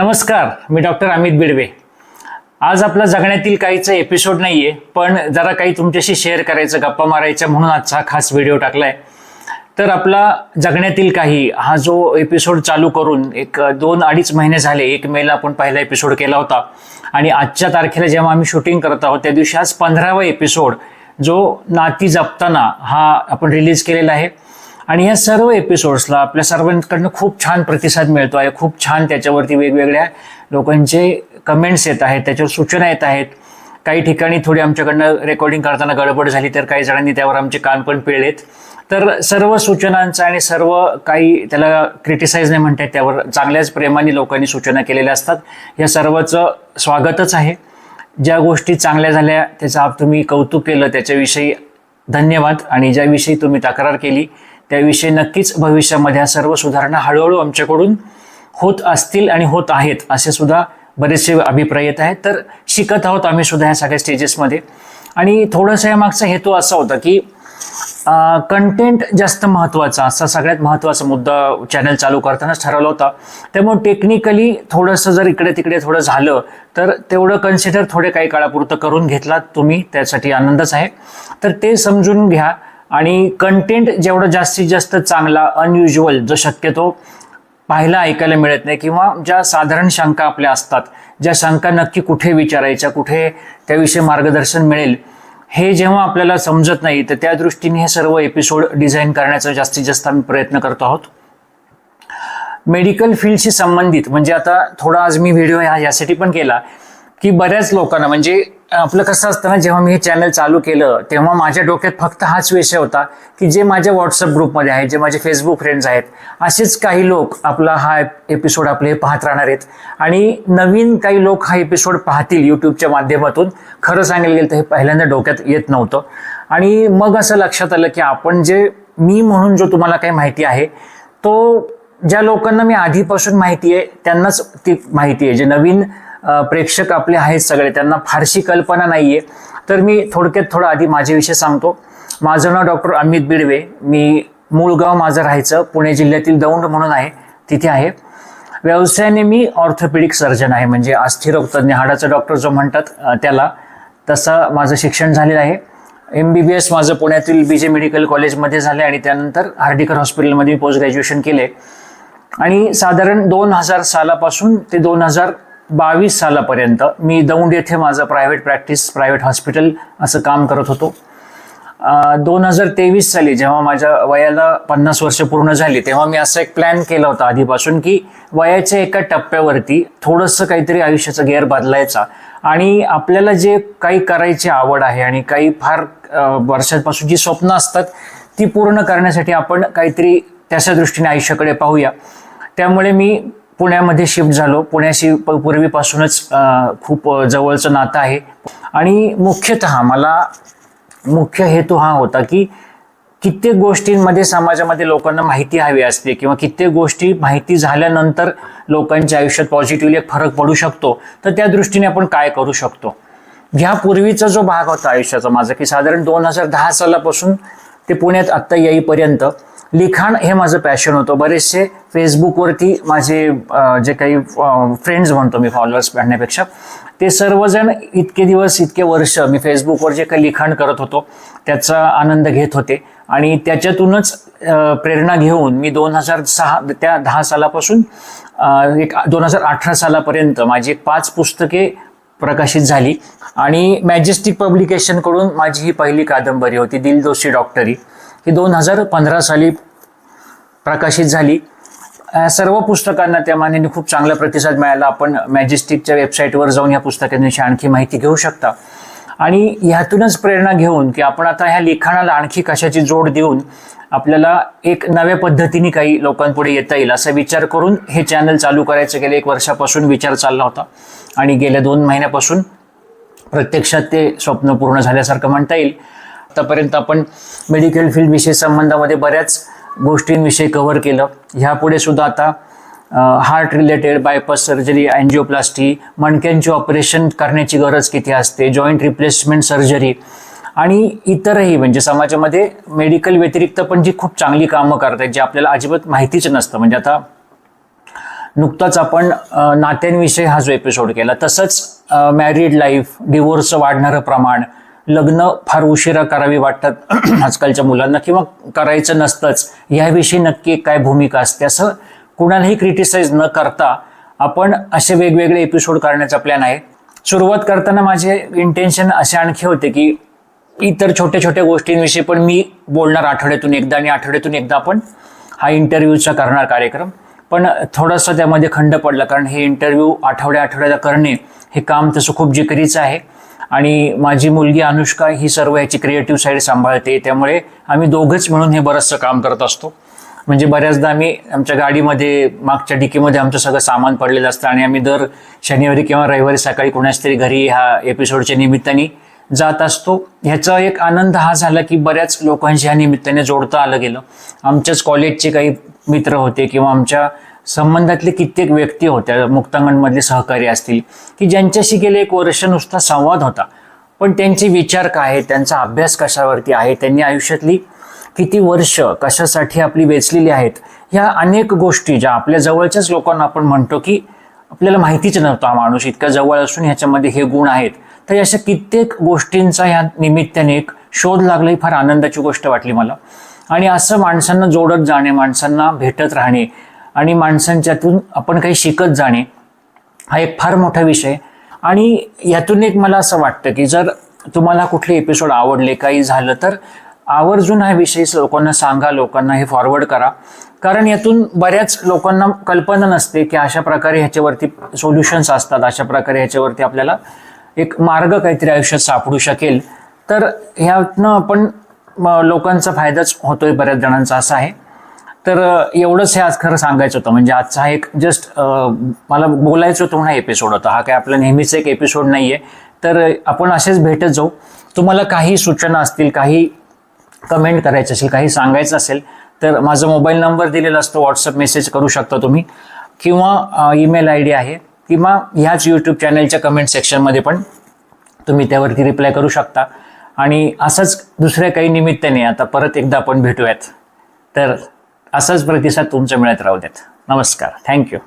नमस्कार मी डॉक्टर अमित बिडवे. आज आपला जगण्यातील काहीचा एपिसोड नाही आहे पण जरा काही तुमच्याशी शेअर करायचं गप्पा मारायच्या म्हणून आजचा खास व्हिडिओ टाकलाय. तर आपला जगण्यातील काही हा जो एपिसोड चालू करून एक दोन अडीच महिने झाले एक मेला आपण पहिला एपिसोड केला होता. आणि आजच्या तारखेला जेव्हा आम्ही शूटिंग करत आहोत त्या दिवशी आज पंधरावा एपिसोड जो नाती जपताना हा आपण रिलीज केलेला आहे. आणि या सर्व एपिसोड्सला आपल्या सर्वांकडनं खूप छान प्रतिसाद मिळतो आहे. खूप छान त्याच्यावरती वेगवेगळ्या लोकांचे कमेंट्स येत आहेत त्याच्यावर सूचना येत आहेत. काही ठिकाणी थोडी आमच्याकडनं रेकॉर्डिंग करताना गडबड झाली तर काही जणांनी त्यावर आमचे कान पण पिळलेत. तर सर्व सूचनांचं आणि सर्व काही त्याला क्रिटिसाइज नाही म्हणतात त्यावर चांगल्याच प्रेमाने लोकांनी सूचना केलेल्या असतात. या सर्वचं स्वागतच आहे. ज्या गोष्टी चांगल्या झाल्या त्याचं आप तुम्ही कौतुक केलं त्याच्याविषयी धन्यवाद. आणि ज्याविषयी तुम्ही तक्रार केली त्याविषयी नक्कीच भविष्यामध्ये ह्या सर्व सुधारणा हळूहळू आमच्याकडून होत असतील आणि होत आहेत असे सुद्धा बरेचसे अभिप्राय येत आहेत. तर शिकत आहोत आम्ही सुद्धा ह्या सगळ्या स्टेजेसमध्ये आणि थोडंसं या मागचा हेतू असा होता की कंटेंट जास्त महत्त्वाचा असा सगळ्यात महत्त्वाचा मुद्दा चॅनल चालू करतानाच ठरवला होता. त्यामुळे टेक्निकली थोडंसं जर इकडे तिकडे थोडं झालं तर तेवढं कन्सिडर थोडे काही काळापुरतं करून घेतलात तुम्ही त्यासाठी आनंदच आहे. तर ते समजून घ्या. आणि कंटेंट जेवढं जास्तीत जास्त चांगला अनयुज्युअल जो शक्यतो पाहायला ऐकायला मिळत नाही किंवा ज्या साधारण शंका आपल्या असतात ज्या शंका नक्की कुठे विचारायच्या कुठे त्याविषयी मार्गदर्शन मिळेल हे जेव्हा आपल्याला समजत नाही तर त्या दृष्टीने हे सर्व एपिसोड डिझाईन करण्याचा जास्तीत जास्त आम्ही प्रयत्न करतो आहोत. मेडिकल फील्डशी संबंधित म्हणजे आता थोडा आज मी व्हिडिओ ह्या यासाठी पण केला की बऱ्याच लोकांना म्हणजे आपलं कसं असतं ना जेव्हा मी हे चॅनल चालू केलं तेव्हा माझ्या डोक्यात फक्त हाच विषय होता की जे माझ्या व्हॉट्सअप ग्रुपमध्ये आहेत जे माझे फेसबुक फ्रेंड्स आहेत असेच काही लोक आपला हा एपिसोड आपले हे पाहत राहणार आहेत. आणि नवीन काही लोक हा एपिसोड पाहतील यूट्यूबच्या माध्यमातून. खरं सांगायला गेलं तर हे पहिल्यांदा डोक्यात येत नव्हतं. आणि मग असं लक्षात आलं की आपण जे मी म्हणून जो तुम्हाला काही माहिती आहे तो ज्या लोकांना मी आधीपासून माहिती आहे त्यांनाच ती माहिती आहे. जे नवीन प्रेक्षक आपले आहेत सगळे. त्यांना फारशी कल्पना नाही आहे तर मी थोडक्यात थोडं आधी माझ्याविषयी सांगतो. माझं नाव डॉक्टर अमित बिडवे. मी मूळ गाव माझं राहायचं. पुणे जिल्ह्यातील दौंड म्हणून आहे. तिथे आहे. व्यवसायाने मी ऑर्थोपेडिक सर्जन आहे. म्हणजे अस्थिरोग तज्ज्ञ. हाडाचा डॉक्टर जो म्हणतात त्याला तसं माझं शिक्षण झालेलं आहे. एम बी बी एस माझं पुण्यातील बी जे मेडिकल कॉलेजमध्ये झालं आणि त्यानंतर हार्डिकर हॉस्पिटलमध्ये मी पोस्ट ग्रॅज्युएशन केले आणि साधारण दोन हजार सालापासून ते दोन हजार बावीस सालापर्यंत मी दौंड येथे माझं प्रायव्हेट प्रॅक्टिस प्रायव्हेट हॉस्पिटल असं काम करत होतो. दोन हजार तेवीस साली जेव्हा माझ्या वयाला पन्नास वर्ष पूर्ण झाली तेव्हा मी असा एक प्लॅन केला होता आधीपासून की वयाच्या एका टप्प्यावरती थोडंसं काहीतरी आयुष्याचा गेअर बदलायचा. आणि आपल्याला जे काही करायची आवड आहे आणि काही फार वर्षांपासून जी स्वप्न असतात ती पूर्ण करण्यासाठी आपण काहीतरी त्याच्या दृष्टीने आयुष्याकडे पाहूया. त्यामुळे मी पुण्यामध्ये शिफ्ट झालो. पुण्याशी प- पूर्वीपासूनच खूप जवळचं नातं आहे. आणि मुख्यतः मला मुख्य हेतू हा होता की कित्येक गोष्टींमध्ये समाजामध्ये लोकांना माहिती हवी असते किंवा कित्येक गोष्टी माहिती झाल्यानंतर लोकांच्या आयुष्यात पॉझिटिव्हली एक फरक पडू शकतो. तर त्या दृष्टीने आपण काय करू शकतो? ह्या पूर्वीचा जो भाग होता आयुष्याचा माझा की साधारण दोन हजार दहा सालापासून ते पुण्यात आत्ता येईपर्यंत लिखाण हे माझं पॅशन होतं. बरेचसे फेसबुकवरती माझे जे काही फ्रेंड्स म्हणतो मी फॉलोअर्स म्हणण्यापेक्षा ते सर्वजण इतके दिवस इतके वर्ष मी फेसबुकवर जे काही लिखाण करत होतो त्याचा आनंद घेत होते. आणि त्याच्यातूनच प्रेरणा घेऊन मी दोन हजार सहा त्या दहा सालापासून एक दोन हजार अठरा सालापर्यंत माझी एक पाच पुस्तके प्रकाशित झाली. आणि मॅजेस्टिक पब्लिकेशनकडून माझी ही पहिली कादंबरी होती दिलदोशी डॉक्टरी ही दोन हजार पंधरा साली प्रकाशित झाली. सर्व पुस्तकांना त्या मानाने खूप चांगला प्रतिसाद मिळाला. आपण मॅजेस्टिकच्या वेबसाईटवर जाऊन या पुस्तकांविषयी आणखी माहिती घेऊ शकता. आणि ह्यातूनच प्रेरणा घेऊन की आपण आता ह्या लिखाणाला आणखी कशाची जोड देऊन आपल्याला एक नव्या पद्धतीने काही लोकांपुढे येता येईल असा विचार करून हे चॅनल चालू करायचं. गेले एक वर्षापासून विचार चालला होता. आणि गेल्या दोन महिन्यापासून प्रत्यक्षात ते स्वप्न पूर्ण झाल्यासारखं म्हणता येईल. आतापर्यंत आपण मेडिकल फील्ड विषयी संबंधामध्ये बऱ्याच गोष्टींविषयी कव्हर केलं. ह्यापुढे सुद्धा आता heart related bypass surgery angioplasty मणक्यांचे operation करण्याची गरज किती असते जॉईंट रिप्लेसमेंट सर्जरी आणि इतरही म्हणजे समाजामध्ये मेडिकल व्यतिरिक्त पण जी खूप चांगली कामं करतात जे आपल्याला अजिबात माहितीच नसतं. म्हणजे आता नुकताच आपण नात्यांविषयी हा जो एपिसोड केला तसंच मॅरिड लाईफ डिवोर्सचं वाढणारं प्रमाण लग्न फार उशिरा करावी वाटतात आजकालच्या मुलांना किंवा करायचं नसतंच. याविषयी नक्की काय भूमिका असते? असं कुणालाही क्रिटिसाइज न करता आपण असे वेगवेगळे एपिसोड करण्याचा प्लॅन आहे. सुरुवात करताना माझे इंटेन्शन असे आणखी होते की इतर छोट्या छोट्या गोष्टींविषयी पण मी बोलणार आठवड्यातून एकदा आणि आठवड्यातून एकदा आपण हा इंटरव्ह्यूचा करणार कार्यक्रम. पण थोडासा त्यामध्ये खंड पडला कारण हे इंटरव्ह्यू आठवड्या आठवड्याला करणे हे काम तसं खूप जिकरीचं आहे. आणि माझी मुलगी अनुष्का ही सर्व याची क्रिएटिव्ह साईड सांभाळते. त्यामुळे आम्ही दोघंच मिळून हे बरंचसं काम करत असतो. म्हणजे बऱ्याचदा आम्ही आमच्या गाडीमध्ये मागच्या डिकीमध्ये आमचं सगळं सामान पडलेलं असतं आणि आम्ही दर शनिवारी किंवा रविवारी सकाळी कोणाच तरी घरी ह्या एपिसोडच्या निमित्ताने जात असतो. ह्याचा एक आनंद हा झाला की बऱ्याच लोकांशी ह्या निमित्ताने जोडता आलं गेलं. आमच्याच कॉलेजचे काही मित्र होते किंवा आमच्या संबंधातले कित्येक व्यक्ती होत्या मुक्तांगणमधले सहकारी असतील की ज्यांच्याशी गेले एक वर्ष नुसता संवाद होता. पण त्यांचे विचार काय आहेत? त्यांचा अभ्यास कशावरती आहे? त्यांनी आयुष्यातली किती वर्ष कशासाठी आपली वेचलेली आहेत? ह्या अनेक गोष्टी ज्या आपल्या जवळच्याच लोकांना आपण म्हणतो की आपल्याला माहितीच नव्हतं हा माणूस इतका जवळ असून ह्याच्यामध्ये हे गुण आहेत. तर अशा कित्येक गोष्टींचा ह्या निमित्ताने एक शोध लागला ही फार आनंदाची गोष्ट वाटली मला. आणि असं माणसांना जोडत जाणे माणसांना भेटत राहणे आणि माणसांच्यातून आपण काही शिकत जाणे हा एक फार मोठा विषय. आणि यातून एक मला असं वाटतं की जर तुम्हाला कुठले एपिसोड आवडले काही झालं तर आवर्जून हा विषय लोकांना सांगा लोकांना हे फॉरवर्ड करा. कारण यातून बऱ्याच लोकांना कल्पना नसते की अशा प्रकारे ह्याच्यावरती सोल्युशन्स असतात अशा प्रकारे ह्याच्यावरती आपल्याला एक मार्ग काहीतरी आयुष्यात सापडू शकेल. तर ह्यातनं आपण म, लोकांचा फायदाच होतोय बऱ्याच जणांचा असा आहे. तर एवढंच हे आज खरं सांगायचं होतं. म्हणजे आजचा एक जस्ट मला बोलायचं होतं म्हणा हा एपिसोड होता. हा काय आपला नेहमीच एक एपिसोड नाही आहे तर आपण असेच भेटत जाऊ. तुम्हाला काही सूचना असतील काही कमेंट करायचं असेल काही सांगायचं असेल तर माझा मोबाईल नंबर दिलेला असतो. व्हॉट्सअप मेसेज करू शकता तुम्ही. किंवा ईमेल आय डी आहे. किंवा ह्याच यूट्यूब चॅनलच्या कमेंट सेक्शनमध्ये पण तुम्ही त्यावरती रिप्लाय करू शकता. आणि असंच दुसऱ्या काही निमित्ताने आता परत एकदा आपण भेटूयात. तर असाच प्रतिसाद तुमचा मिळत राहू देत. नमस्कार. थँक्यू